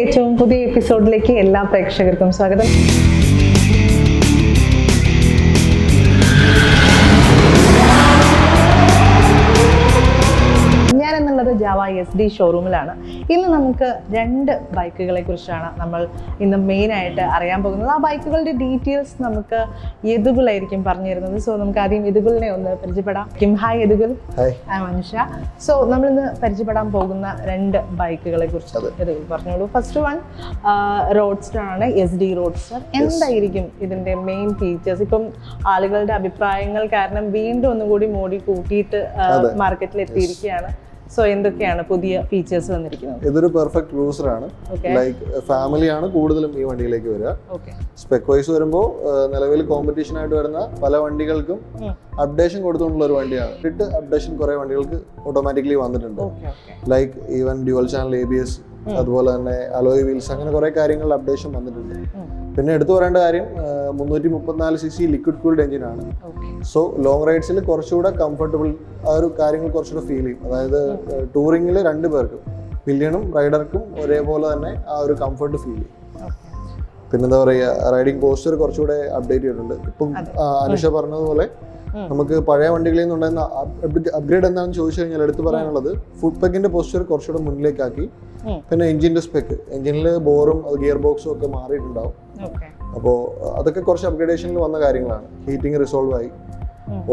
ഏറ്റവും പുതിയ എപ്പിസോഡിലേക്ക് എല്ലാ പ്രേക്ഷകർക്കും സ്വാഗതം. ജാവ എസ് ഡി ഷോറൂമിലാണ്. ഇന്ന് നമുക്ക് രണ്ട് ബൈക്കുകളെ കുറിച്ചാണ് നമ്മൾ ഇന്ന് മെയിൻ ആയിട്ട് അറിയാൻ പോകുന്നത്. ആ ബൈക്കുകളുടെ ഡീറ്റെയിൽസ് നമുക്ക് യദുഗുളായിരിക്കും പറഞ്ഞു തരുന്നത് സോ നമുക്ക് ആദ്യം യദുഗുളിനെ ഒന്ന് പരിചയപ്പെടാം. കിം ഹായ് യദുഗുൽ മനുഷ്യ. സോ നമ്മളിന്ന് പരിചയപ്പെടാൻ പോകുന്ന രണ്ട് ബൈക്കുകളെ കുറിച്ച് യദുഗുൽ പറഞ്ഞോളൂ. ഫസ്റ്റ് വൺ റോഡ്സ്റ്റർ ആണ്. എസ് ഡി റോഡ്സ്റ്റർ എന്തായിരിക്കും ഇതിന്റെ മെയിൻ ഫീച്ചേഴ്സ് ഇപ്പം ആളുകളുടെ അഭിപ്രായങ്ങൾ കാരണം വീണ്ടും ഒന്നുകൂടി മോഡി കൂട്ടിയിട്ട് മാർക്കറ്റിൽ എത്തിയിരിക്കുകയാണ് സോ എന്തൊക്കെയാണ് പുതിയ ഫീച്ചേഴ്സ് വന്നിരിക്കുന്നത്? ഇതൊരു പെർഫെക്റ്റ് ക്രൂസർ ആണ്. ലൈക്ക് ഫാമിലിയാണ് കൂടുതലും ഈ വണ്ടിയിലേക്ക് വരിക. സ്പെക് വൈസ് വരുമ്പോൾ നിലവിൽ കോമ്പറ്റീഷൻ ആയിട്ട് വരുന്ന പല വണ്ടികൾക്കും അപ്ഡേഷൻ കൊടുത്തുകൊണ്ടുള്ള ഒരു വണ്ടിയാണ്. ഇട്ട് അപ്ഡേഷൻ കുറെ വണ്ടികൾക്ക് ഓട്ടോമാറ്റിക്കലി വന്നിട്ടുണ്ട്. Like even dual channel A B S അതുപോലെ തന്നെ അലോയ് വീൽസ് അങ്ങനെ കുറെ കാര്യങ്ങൾ അപ്ഡേഷൻ വന്നിട്ടുണ്ട്. പിന്നെ എടുത്തു പറയേണ്ട കാര്യം മുന്നൂറ്റി മുപ്പത്തിനാല് C C liquid cooled engine ആണ് സോ ലോങ് റൈഡ്സിൽ കുറച്ചുകൂടെ കംഫർട്ടബിൾ ആ ഒരു കാര്യങ്ങൾ കുറച്ചുകൂടെ ഫീൽ ചെയ്യും. അതായത് ടൂറിങ്ങിൽ രണ്ടു പേർക്കും പില്ലിയണും റൈഡർക്കും ഒരേപോലെ തന്നെ ആ ഒരു കംഫർട്ട് ഫീൽ ചെയ്യും. പിന്നെന്താ പറയുക റൈഡിങ് പോസ്റ്റർ കുറച്ചുകൂടെ അപ്ഡേറ്റ് ചെയ്തിട്ടുണ്ട്. ഇപ്പം അനുഷ പറഞ്ഞതുപോലെ നമുക്ക് പഴയ വണ്ടികളിൽ നിന്നുണ്ടായിരുന്ന അപ്ഗ്രേഡ് എന്താണെന്ന് ചോദിച്ചു കഴിഞ്ഞാൽ എടുത്തു പറയാനുള്ളത് ഫുഡ് പെക്കിന്റെ പോസ്റ്റർ കുറച്ചുകൂടെ മുന്നിലേക്കാക്കി. പിന്നെ എഞ്ചിന്റെ സ്പെക്ക് എഞ്ചിനിൽ ബോറും ഗിയർ ബോക്സും ഒക്കെ മാറിയിട്ടുണ്ടാവും. അപ്പോൾ അതൊക്കെ കുറച്ച് അപ്ഗ്രേഡേഷനിൽ വന്ന കാര്യങ്ങളാണ്. ഹീറ്റിംഗ് റിസോൾവ് ആയി.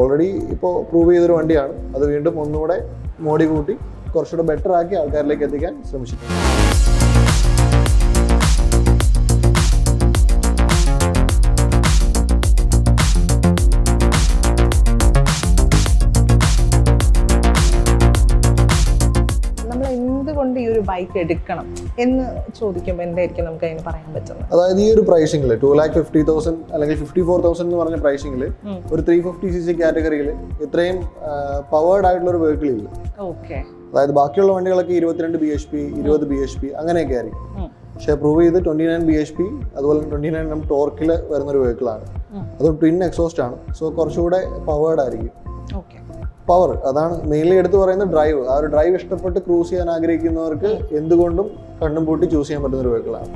ഓൾറെഡി ഇപ്പോൾ പ്രൂവ് ചെയ്തൊരു വണ്ടിയാണ്. അത് വീണ്ടും ഒന്നുകൂടെ മോഡി കൂട്ടി കുറച്ചുകൂടെ ബെറ്റർ ആക്കി ആൾക്കാരിലേക്ക് എത്തിക്കാൻ ശ്രമിച്ചിട്ടുണ്ട്. എടുക്കണം എന്ന് ചോദിക്കുമ്പോൾ എന്തായിരിക്കും നമുക്ക് അതിന് പറയാൻ പറ്റുന്നത്? അതായത് ഈ ഒരു പ്രൈസിംഗിൽ ടു ലാക്ക് ഫിഫ്റ്റി തൗസൻഡ് അല്ലെങ്കിൽ ഫിഫ്റ്റി ഫോർ തൗസൻഡ് എന്ന് പറഞ്ഞ പ്രൈസിംഗിൽ. ഒരു ത്രീ ഫിഫ്റ്റി സി സി കാറ്റഗറിയിൽ ഇത്രയും പവേർഡ് ആയിട്ടുള്ള ഒരു വെഹിക്കിൾ ഇല്ല. ഓക്കെ അതായത് ബാക്കിയുള്ള വണ്ടികളൊക്കെ ഇരുപത്തിരണ്ട് ബി എച്ച് പി ഇരുപത് ബി എച്ച് പി അങ്ങനെയൊക്കെ ആയിരിക്കും. പക്ഷെ പ്രൂവ് ചെയ്ത് twenty nine B H P അതുപോലെ ട്വന്റി നയൻ എം ടോർക്കിൽ വരുന്ന ഒരു വെഹിക്കിളാണ് ആണ്. അത് ട്വിൻ എക്സോസ്റ്റ് ആണ്. സോ കുറച്ചുകൂടെ പവേർഡ് ആയിരിക്കും. Okay power. അതാണ് മെയിൻലി എടുത്തു പറയുന്ന ഡ്രൈവ് ആ ഒരു ഡ്രൈവ് ഇഷ്ടപ്പെട്ട് ക്രൂസ് ചെയ്യാൻ ആഗ്രഹിക്കുന്നവർക്ക് എന്തുകൊണ്ടും കണ്ണും പൂട്ടി ചൂസ് ചെയ്യാൻ പറ്റുന്ന ഒരു വെഹിക്കിളാണ്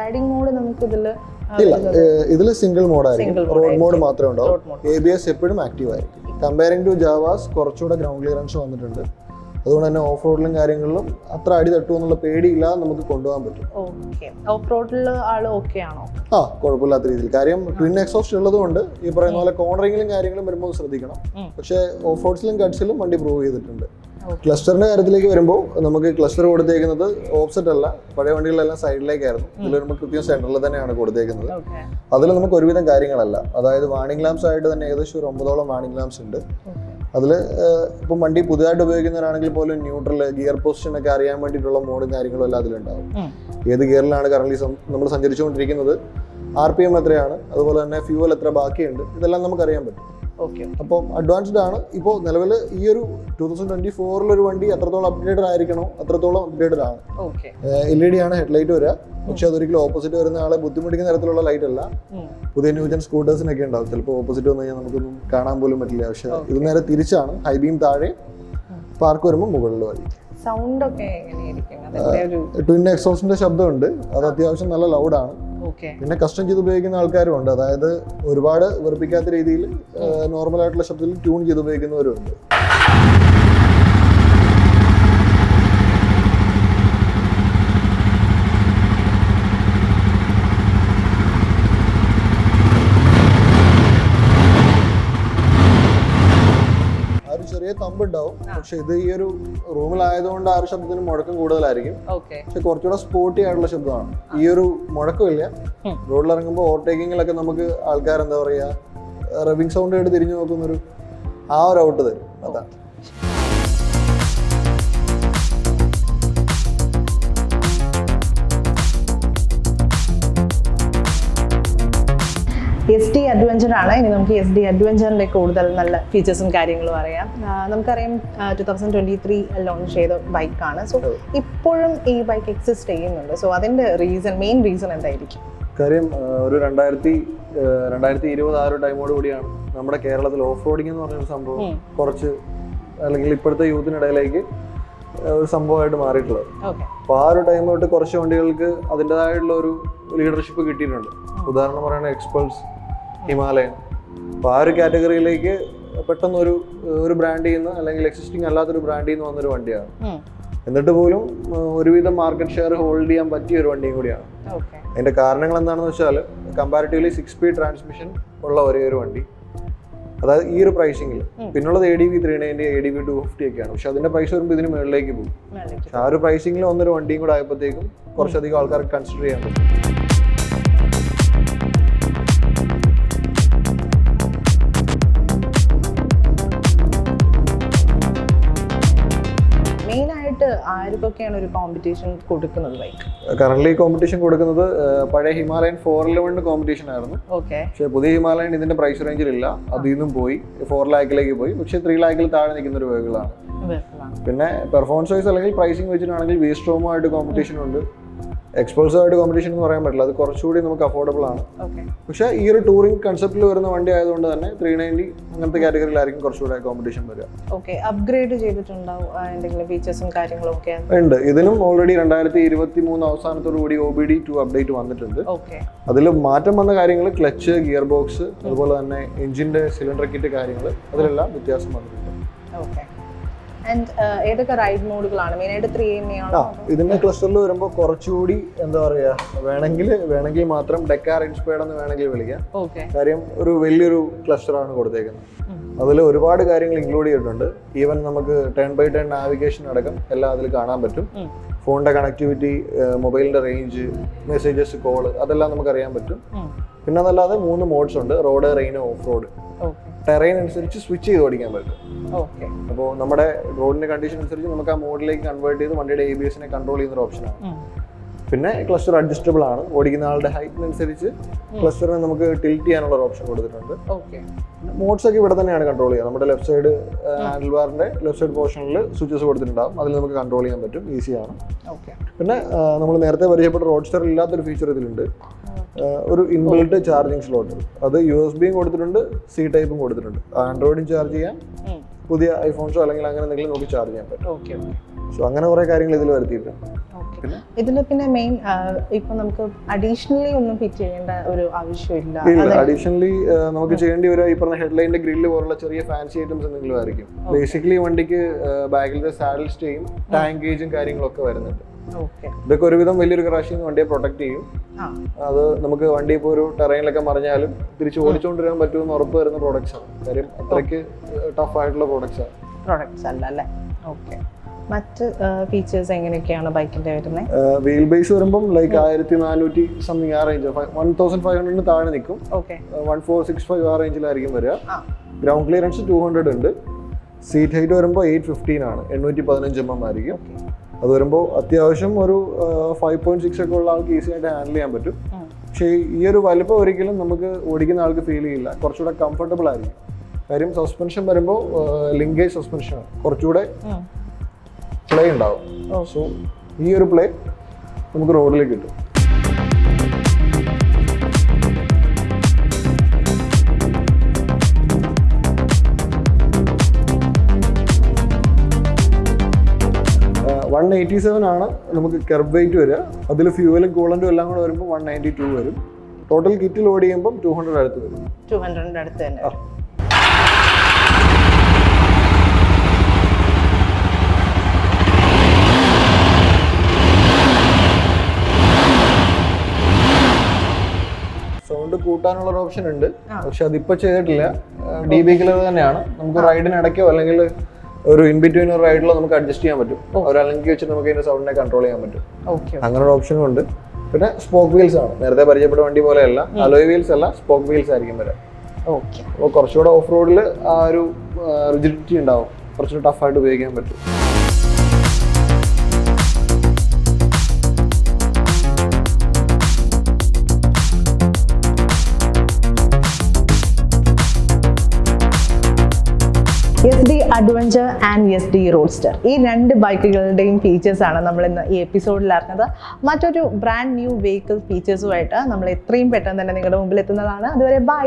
റൈഡിംഗ് മോഡ് നമുക്ക് ഇതിൽ ഇല്ല ഇതിൽ സിംഗിൾ മോഡായിരിക്കും റോഡ് മോഡ് മാത്രമേ ഉണ്ടാവും എ ബി എസ് എപ്പോഴും ആക്റ്റീവ് ആയിരിക്കും. കമ്പയറിംഗ് ടു ജാവാസ് കുറച്ചുകൂടെ ഗ്രൗണ്ട് ക്ലിയറൻസ് വന്നിട്ടുണ്ട്. അതുകൊണ്ട് തന്നെ ഓഫ് റോഡിലും കാര്യങ്ങളിലും അത്ര അടി തട്ടുമോ എന്നുള്ള പേടിയില്ലാതെ നമുക്ക് കൊണ്ടുപോകാൻ പറ്റും. ഓഫ് റോഡിൽ ഓക്കെ ആണോ? ആ കുഴപ്പമില്ലാത്ത രീതിയിൽ. കാര്യം ട്വിൻ എക്സോസ്റ്റ് ഉള്ളതുകൊണ്ട് ഈ പറയുന്ന പോലെ കോർണറിങ്ങിലും കാര്യങ്ങളും വരുമ്പോൾ ശ്രദ്ധിക്കണം. പക്ഷേ ഓഫ് റോഡ്സിലും കട്ട്സിലും വണ്ടി പ്രൂവ് ചെയ്തിട്ടുണ്ട്. ക്ലസ്റ്ററിന്റെ കാര്യത്തിലേക്ക് വരുമ്പോൾ നമുക്ക് ക്ലസ്റ്റർ കൊടുത്തേക്കുന്നത് ഓപ്സെറ്റ് അല്ല പഴയ വണ്ടികളെല്ലാം സൈഡിലേക്കായിരുന്നു. ഇതിൽ വരുമ്പോൾ കൃത്യം സെന്ററിൽ തന്നെയാണ് കൊടുത്തേക്കുന്നത്. അതിൽ നമുക്ക് ഒരുവിധം കാര്യങ്ങളല്ല. അതായത് വാണിംഗ് ലാംസ് ആയിട്ട് തന്നെ ഏകദേശം ഒരു ഒമ്പതോളം വാണിംഗ് ലാംസ് ഉണ്ട്. അതിൽ ഇപ്പം വണ്ടി പുതുതായിട്ട് ഉപയോഗിക്കുന്നവരാണെങ്കിൽ പോലും ന്യൂട്രൽ ഗിയർ പൊസിഷൻ ഒക്കെ അറിയാൻ വേണ്ടിയിട്ടുള്ള മോഡും കാര്യങ്ങളും എല്ലാം അതിലുണ്ടാവും. ഏത് ഗിയറിലാണ് കറന്റ് നമ്മൾ സഞ്ചരിച്ചുകൊണ്ടിരിക്കുന്നത്? ആർ പി എം എത്രയാണ്? അതുപോലെ തന്നെ ഫ്യൂവൽ എത്ര ബാക്കിയുണ്ട്? ഇതെല്ലാം നമുക്ക് അറിയാൻ പറ്റും. ഓക്കെ. അപ്പോൾ അഡ്വാൻസ്ഡ് ആണ്. ഇപ്പോൾ നിലവിൽ ഈ ഒരു ടൂ തൗസൻഡ് ട്വന്റി ഫോറിലൊരു വണ്ടി എത്രത്തോളം അപ്ഡേറ്റഡ് ആയിരിക്കണോ അത്രത്തോളം അപ്ഡേറ്റഡ് ആണ്. എൽ ഇ ഡി ആണ് ഹെഡ്ലൈറ്റ് വരിക പക്ഷെ അതൊരിക്കലും ഓപ്പോസിറ്റ് വരുന്ന ആളെ ബുദ്ധിമുട്ടിക്കുന്ന തരത്തിലുള്ള ലൈറ്റ് അല്ല. പുതിയ ന്യൂജൻ സ്കൂട്ടേഴ്സിനൊക്കെ ഉണ്ടാവും. ചിലപ്പോൾ ഓപ്പോസിറ്റ് വന്നു കഴിഞ്ഞാൽ നമുക്കൊന്നും കാണാൻ പോലും പറ്റില്ല. പക്ഷെ ഇത് നേരെ തിരിച്ചാണ്. ഹൈബീം താഴെ പാർക്ക് വരുമ്പോൾ മുകളിൽ വഴി സൗണ്ട് ഒക്കെ എങ്ങനെയായിരിക്കും ട്വിൻ എക്സോസിന്റെ ശബ്ദമുണ്ട്. അത് അത്യാവശ്യം നല്ല ലൗഡാണ് പിന്നെ കസ്റ്റം ചെയ്ത് ഉപയോഗിക്കുന്ന ആൾക്കാരും ഉണ്ട്. അതായത് ഒരുപാട് വെറുപ്പിക്കാത്ത രീതിയിൽ നോർമൽ ആയിട്ടുള്ള ശബ്ദത്തിൽ ട്യൂൺ ചെയ്ത് ഉപയോഗിക്കുന്നവരും ഉണ്ട് ആ ഒരു ഉണ്ടാവും പക്ഷെ ഇത് ഈ ഒരു റൂമിലായതുകൊണ്ട് ആ ഒരു ശബ്ദത്തിന് മുഴക്കം കൂടുതലായിരിക്കും. പക്ഷെ കുറച്ചുകൂടെ സ്പോർട്ടി ആയിട്ടുള്ള ശബ്ദമാണ്. ഈ ഒരു മുഴക്കമില്ല. ഇറങ്ങുമ്പോൾ ഓവർടേക്കിങ്ങിലൊക്കെ നമുക്ക് ആൾക്കാർ എന്താ പറയാ റബിങ് സൗണ്ട് ആയിട്ട് തിരിഞ്ഞു നോക്കുന്നൊരു ആ ഒരു ഔട്ട് തരും. അതാണ് എസ് ഡി അഡ്വഞ്ചർ ആണ്. ഇനി നമുക്ക് എസ് ഡി അഡ്വഞ്ചറിന്റെ കൂടുതൽ നല്ല ഫീച്ചേഴ്സും കാര്യങ്ങളും അറിയാം. നമുക്കറിയാം two thousand twenty three launch ചെയ്ത ബൈക്കാണ് സോ ഇപ്പോഴും ഈ ബൈക്ക് എക്സിസ്റ്റ് ചെയ്യുന്നുണ്ട്. സോ അതിന്റെ റീസൺ മെയിൻ റീസൺ എന്തായിരിക്കും? കാര്യം ഒരു രണ്ടായിരത്തി രണ്ടായിരത്തി ഇരുപത് ആ ഒരു ടൈമോട് കൂടിയാണ് നമ്മുടെ കേരളത്തിൽ ഓഫ് റോഡിംഗ് എന്ന് പറഞ്ഞൊരു സംഭവം കുറച്ച് അല്ലെങ്കിൽ ഇപ്പോഴത്തെ യൂത്തിനിടയിലേക്ക് ഒരു സംഭവമായിട്ട് മാറിയിട്ടുള്ളത്. അപ്പൊ ആ ഒരു ടൈം തൊട്ട് കുറച്ച് വണ്ടികൾക്ക് അതിന്റെതായിട്ടുള്ള ഒരു ലീഡർഷിപ്പ് കിട്ടിയിട്ടുണ്ട്. ഉദാഹരണം പറയുകയാണെങ്കിൽ എക്സ്പൾസ് ഹിമാലയൻ. അപ്പോൾ ആ ഒരു കാറ്റഗറിയിലേക്ക് പെട്ടെന്ന് ഒരു ഒരു ബ്രാൻഡിൽ നിന്ന് അല്ലെങ്കിൽ എക്സിസ്റ്റിംഗ് അല്ലാത്തൊരു ബ്രാൻഡിൽ നിന്ന് വന്നൊരു വണ്ടിയാണ്. എന്നിട്ട് പോലും ഒരുവിധം മാർക്കറ്റ് ഷെയർ ഹോൾഡ് ചെയ്യാൻ പറ്റിയ ഒരു വണ്ടിയും കൂടിയാണ്. അതിന്റെ കാരണങ്ങൾ എന്താണെന്ന് വെച്ചാൽ കമ്പാരിറ്റീവ്ലി സിക്സ് സ്പീഡ് ട്രാൻസ്മിഷൻ ഉള്ള ഒരേ ഒരു വണ്ടി. അതായത് ഈ ഒരു പ്രൈസിംഗിൽ പിന്നുള്ളത് A D V three ninety A D V two fifty ഒക്കെയാണ്. പക്ഷെ അതിന്റെ പ്രൈസ് വരുമ്പോൾ ഇതിന് മുകളിലേക്ക് പോകും. പക്ഷെ ആ ഒരു പ്രൈസിങ്ങിൽ വന്നൊരു വണ്ടിയും കൂടെ ആയപ്പോഴത്തേക്കും കുറച്ചധികം ആൾക്കാർക്ക് കൺസിഡർ ചെയ്യാൻ പറ്റും. ആർക്കൊക്കെയാണ് ഒരു കോമ്പറ്റീഷൻ കൊടുക്കുന്നത് ബൈക്ക് കറന്റ് കോമ്പറ്റീഷൻ കൊടുക്കുന്നത് പഴയ ഹിമാലയൻ ഫോർ ഇലവണിന് കോമ്പറ്റീഷൻ ആയിരുന്നു. ഓക്കെ പക്ഷേ പുതിയ ഹിമാലയൻ ഇതിന്റെ പ്രൈസ് റേഞ്ചിൽ ഇല്ല. അതിൽ നിന്നും പോയി. ഫോർ ലാക്കിലേക്ക് പോയി. പക്ഷേ ത്രീ ലാക്കിൽ താഴെ നിൽക്കുന്ന ഒരു വേഗങ്ങളാണ് പിന്നെ പെർഫോമൻസ് വൈസ് അല്ലെങ്കിൽ പ്രൈസിങ് വെച്ചിട്ടാണെങ്കിൽ വി സ്ട്രോമുമായിട്ട് കോമ്പറ്റീഷൻ ഉണ്ട്. എക്സ്പോൾസുമായിട്ട് കോമ്പറ്റീഷൻ എന്ന് പറയാൻ പറ്റില്ല. അത് കുറച്ചുകൂടി നമുക്ക് അഫോർഡബിൾ ആണ്. പക്ഷെ ഈ ഒരു ടൂറിംഗ് കൺസെപ്റ്റിൽ വരുന്ന വണ്ടി ആയതുകൊണ്ട് തന്നെ ത്രീ നയന്റി അങ്ങനത്തെ കാറ്റഗറിയിലായിരിക്കും കുറച്ചുകൂടി കോമ്പറ്റീഷൻ വരിക. ഓക്കെ അപ്ഗ്രേഡ് ചെയ്തിട്ടുണ്ടാവും എന്തെങ്കിലും ഫീച്ചേഴ്സും കാര്യങ്ങളും ഒക്കെ? ഉണ്ട്. ഇതിനും ഓൾറെഡി രണ്ടായിരത്തി ഇരുപത്തി മൂന്ന് അവസാനത്തോടു കൂടി O B D two update വന്നിട്ടുണ്ട്. അതിൽ മാറ്റം വന്ന കാര്യങ്ങൾ ക്ലച്ച് ഗിയർ ബോക്സ് അതുപോലെ തന്നെ എഞ്ചിന്റെ സിലിണ്ടർ കിറ്റ് കാര്യങ്ങൾ അതിലെല്ലാം വ്യത്യാസം വന്നിട്ടുണ്ട്. ഓക്കെ ആൻഡ് ഏതൊക്കെ റൈഡ് മോഡുകളാണ് മെയിൻ ആയിട്ട് ത്രീ എം ആ ആണോ? ഇതിന്റെ ക്ലസ്റ്ററിൽ വരുമ്പോൾ കുറച്ചുകൂടി എന്താ പറയാ വേണമെങ്കിൽ വേണമെങ്കിൽ മാത്രം ഡെക്കാർ ഇൻസ്പയർഡ് എന്ന് വേണമെങ്കിൽ വിളിക്കാം. കാര്യം ഒരു വലിയൊരു ക്ലസ്റ്ററാണ് കൊടുത്തേക്കുന്നത്. അതിൽ ഒരുപാട് കാര്യങ്ങൾ ഇൻക്ലൂഡ് ചെയ്തിട്ടുണ്ട്. ഈവൻ നമുക്ക് ടെൻ ബൈ ടെൻ നാവിഗേഷൻ അടക്കം എല്ലാം അതിൽ കാണാൻ പറ്റും. ഫോണിന്റെ കണക്ടിവിറ്റി മൊബൈലിന്റെ റേഞ്ച് മെസ്സേജസ് കോൾ അതെല്ലാം നമുക്ക് അറിയാൻ പറ്റും. പിന്നെ അതല്ലാതെ മൂന്ന് മോഡ്സ് ഉണ്ട്. Road rain off road terrain അനുസരിച്ച് സ്വിച്ച് ചെയ്ത് ഓടിക്കാൻ പറ്റും. ഓക്കെ അപ്പോൾ നമ്മുടെ റോഡിന്റെ കണ്ടീഷൻ അനുസരിച്ച് നമുക്ക് ആ മോഡിലേക്ക് കൺവേർട്ട് ചെയ്ത് വണ്ടിയുടെ എ ബി എസിനെ കൺട്രോൾ ചെയ്യുന്ന ഒരു ഓപ്ഷനാണ് പിന്നെ ക്ലസ്റ്റർ അഡ്ജസ്റ്റബിൾ ആണ്. ഓടിക്കുന്ന ആളുടെ ഹൈറ്റിനനുസരിച്ച് ക്ലസ്റ്ററിനെ നമുക്ക് ടിൽറ്റ് ചെയ്യാനുള്ള ഒരു ഓപ്ഷൻ കൊടുത്തിട്ടുണ്ട്. ഓക്കെ മോഡ്സ് ഒക്കെ ഇവിടെ തന്നെയാണ് കൺട്രോൾ ചെയ്യുക. നമ്മുടെ ലെഫ്റ്റ് സൈഡ് ഹാൻഡിൽ ബാറിന്റെ ലെഫ്റ്റ് സൈഡ് പോർഷനിൽ സ്വിച്ചസ് കൊടുത്തിട്ടുണ്ടാവും. അതിൽ നമുക്ക് കൺട്രോൾ ചെയ്യാൻ പറ്റും. ഈസിയാണ് പിന്നെ നമ്മൾ നേരത്തെ പരിചയപ്പെട്ട റോഡ് സ്റ്റർ ഇല്ലാത്തൊരു ഫീച്ചർ ഇതിലുണ്ട്. ഒരു ഇൻബിൽട്ട് ചാർജിങ് സ്ലോട്ട് അത് യു എസ് ബിയും കൊടുത്തിട്ടുണ്ട് സി ടൈപ്പും കൊടുത്തിട്ടുണ്ട്. ആൻഡ്രോയിഡും ചാർജ് ചെയ്യാം. പുതിയ ഐഫോൺസോ അല്ലെങ്കിൽ അങ്ങനെ എന്തെങ്കിലും നോക്കി ചാർജ് ചെയ്യാൻ പറ്റും. ഓക്കെ സോ അങ്ങനെ കുറെ കാര്യങ്ങൾ ഇതിൽ വരുത്തിയിട്ടുണ്ട്? ഇതിൽ പിന്നെ? മെയിൻ ഇപ്പൊ നമുക്ക് അഡീഷണലി ഒന്നും ഫിറ്റ് ചെയ്യേണ്ട ഒരു ആവശ്യമില്ല. ഇല്ല അഡീഷണലി നമുക്ക് ചെയ്യേണ്ടി വരിക ഈ പറഞ്ഞ ഹെഡ്ലൈനിന്റെ ഗ്രില്ല് പോലുള്ള ചെറിയ ഫാൻസി ഐറ്റംസ് എന്തെങ്കിലും ആയിരിക്കും. ബേസിക്കലി വണ്ടിക്ക് ബാക്കിലത്തെ സാഡിൽ സ്റ്റേയും ടാങ്കേജും കാര്യങ്ങളൊക്കെ വരുന്നുണ്ട്. ഇതൊക്കെ ഒരുവിധം വലിയൊരു ക്രാഷിൽ നിന്ന് വണ്ടിയെ പ്രൊട്ടക്ട് ചെയ്യും. അത് നമുക്ക് വണ്ടി ഇപ്പോൾ ഒരു ടെറൈനിലൊക്കെ മറിഞ്ഞാലും തിരിച്ച് ഓടിച്ചുകൊണ്ടിരാൻ പറ്റുമെന്ന് ഉറപ്പ് വരുന്ന പ്രോഡക്റ്റ്സ് ആണ്. കാര്യം അത്രയ്ക്ക് ടഫ് ആയിട്ടുള്ള പ്രോഡക്റ്റ്സ് ആണ്. പ്രോഡക്ട്സ് അല്ല അല്ലേ? ഓക്കെ മറ്റ് ഫീച്ചേഴ്സ് എങ്ങനെയൊക്കെയാണ് ബൈക്കിന്റെ വരുന്നത് വീൽ ബേസ് വരുമ്പം ലൈക്ക് ആയിരത്തി നാനൂറ്റി സംതിങ് ആ റേഞ്ച് വൺ തൗസൻഡ് ഫൈവ് ഹൺഡ്രഡിന് താഴെ നിൽക്കും. Okay one four six five ആ റേഞ്ചിലായിരിക്കും വരിക. ഗ്രൗണ്ട് ക്ലിയറൻസ് ടു ഹൺഡ്രഡ് ഉണ്ട്. സീറ്റ് ഹൈറ്റ് വരുമ്പോൾ എയ്റ്റ് ഫിഫ്റ്റീൻ ആണ്. എണ്ണൂറ്റി പതിനഞ്ച് എം എം ആയിരിക്കും. അത് വരുമ്പോൾ അത്യാവശ്യം ഒരു ഫൈവ് പോയിന്റ് സിക്സ് ഒക്കെ ഉള്ള ആൾക്ക് ഈസി ആയിട്ട് ഹാൻഡിൽ ചെയ്യാൻ പറ്റും. പക്ഷേ ഈ ഒരു വലിപ്പം ഒരിക്കലും നമുക്ക് ഓടിക്കുന്ന ആൾക്ക് ഫീൽ ചെയ്യില്ല. കുറച്ചുകൂടെ കംഫർട്ടബിൾ ആയിരിക്കും. കാര്യം സസ്പെൻഷൻ വരുമ്പോൾ ലിങ്കേജ് സസ്പെൻഷനാണ് കുറച്ചുകൂടെ പ്ലേ ഉണ്ടാവും. സോ ഈ ഒരു പ്ലേ നമുക്ക് റോഡിലേക്ക് കിട്ടും. വൺ എയ്റ്റി സെവൻ ആണ് നമുക്ക് കെർബ് വെയിറ്റ് വരിക. അതിൽ ഫ്യൂവലും കൂളന്റും എല്ലാം കൂടെ വരുമ്പോൾ വൺ നയന്റി ടു വരും. ടോട്ടൽ കിറ്റ് ലോഡ് ചെയ്യുമ്പോൾ ടു ഹൺഡ്രഡ് അടുത്ത് വരും. ടു ഹൺഡ്രഡ് അടുത്ത് തന്നെ. സൗണ്ട് കൂട്ടാനുള്ള ഒരു ഓപ്ഷൻ ഉണ്ട്. പക്ഷെ അതിപ്പോ ചെയ്തിട്ടില്ല. ഡി ബി കിലർ തന്നെയാണ്. നമുക്ക് റൈഡിന് ഇടയ്ക്കോ അല്ലെങ്കിൽ ഒരു ഇൻ ബിറ്റ്വീൻ ഒരു റൈഡിലോ നമുക്ക് അഡ്ജസ്റ്റ് ചെയ്യാൻ പറ്റും. ഒരു അല്ലെങ്കിൽ വെച്ചിട്ട് നമുക്ക് അതിന്റെ സൗണ്ടിനെ കൺട്രോൾ ചെയ്യാൻ പറ്റും. ഓക്കെ അങ്ങനെ ഒരു ഓപ്ഷനും ഉണ്ട്. പിന്നെ സ്പോക്ക് വീൽസ് ആണ്. നേരത്തെ പരിചയപ്പെട്ട വണ്ടി പോലെയല്ല. അലോയ് വീൽസ് അല്ല സ്പോക്ക് വീൽസ് ആയിരിക്കും വരാം. ഓക്കെ. അപ്പോൾ കുറച്ചുകൂടെ ഓഫ് റോഡിൽ ആ ഒരു റിജിഡിറ്റി ഉണ്ടാവും. കുറച്ചുകൂടെ ടഫായിട്ട് ഉപയോഗിക്കാൻ പറ്റും. S D adventure and S D roadster ഈ രണ്ട് ബൈക്കുകളുടെയും ഫീച്ചേഴ്സ് ആണ് നമ്മൾ ഇന്ന് ഈ എപ്പിസോഡിൽ അറിഞ്ഞത്. മറ്റൊരു ബ്രാൻഡ് ന്യൂ വെഹിക്കിൾ ഫീച്ചേഴ്സുമായിട്ട് നമ്മൾ എത്രയും പെട്ടെന്ന് തന്നെ നിങ്ങളുടെ മുമ്പിൽ എത്തുന്നതാണ്. അതുവരെ ബൈ